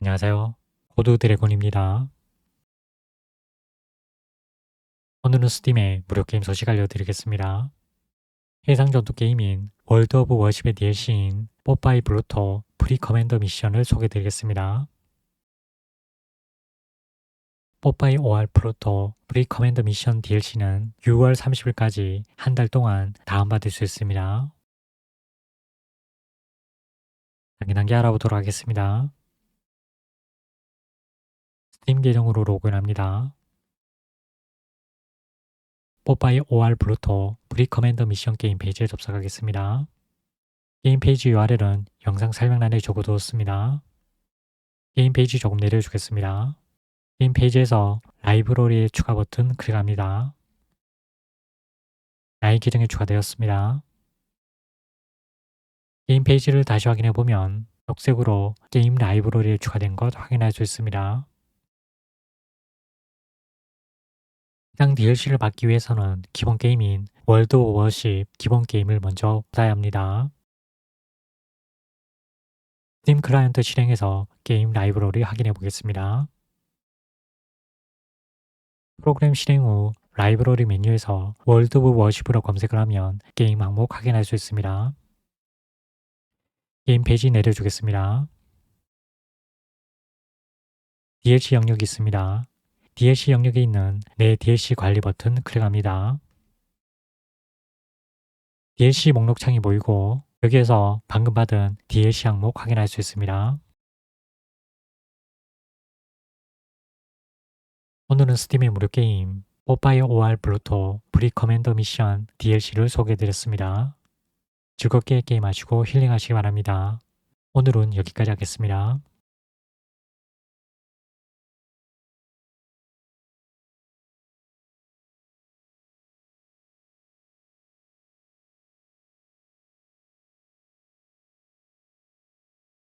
안녕하세요. 고드 드래곤입니다. 오늘은 스팀의 무료 게임 소식 알려드리겠습니다. 해상 전투 게임인 월드 오브 워십의 DLC인 뽀빠이 블루토 프리 커맨더 미션을 소개드리겠습니다. 뽀빠이 OR 플루토 프리 커맨더 미션 DLC는 6월 30일까지 한 달 동안 다운받을 수 있습니다. 단계 단계 알아보도록 하겠습니다. 스팀 계정으로 로그인합니다. 뽀빠이 OR 블루토 프리 커맨더 미션 게임 페이지에 접속하겠습니다. 게임 페이지 URL은 영상 설명란에 적어두었습니다. 게임 페이지 조금 내려주겠습니다. 게임 페이지에서 라이브러리의 추가 버튼 클릭합니다. 나의 계정에 추가되었습니다. 게임 페이지를 다시 확인해 보면 녹색으로 게임 라이브러리에 추가된 것 확인할 수 있습니다. 해당 DLC를 받기 위해서는 기본 게임인 월드 오브 워십 기본 게임을 먼저 받아야 합니다. 스팀 클라이언트 실행해서 게임 라이브러리 확인해 보겠습니다. 프로그램 실행 후 라이브러리 메뉴에서 월드 오브 워십으로 검색을 하면 게임 항목 확인할 수 있습니다. 게임 페이지 내려주겠습니다. DLC 영역이 있습니다. DLC 영역에 있는 내 DLC 관리 버튼 클릭합니다. DLC 목록 창이 보이고 여기에서 방금 받은 DLC 항목 확인할 수 있습니다. 오늘은 스팀의 무료 게임 뽀빠이 OR 블루토 프리 커맨더 미션 DLC를 소개해드렸습니다. 즐겁게 게임하시고 힐링하시기 바랍니다. 오늘은 여기까지 하겠습니다.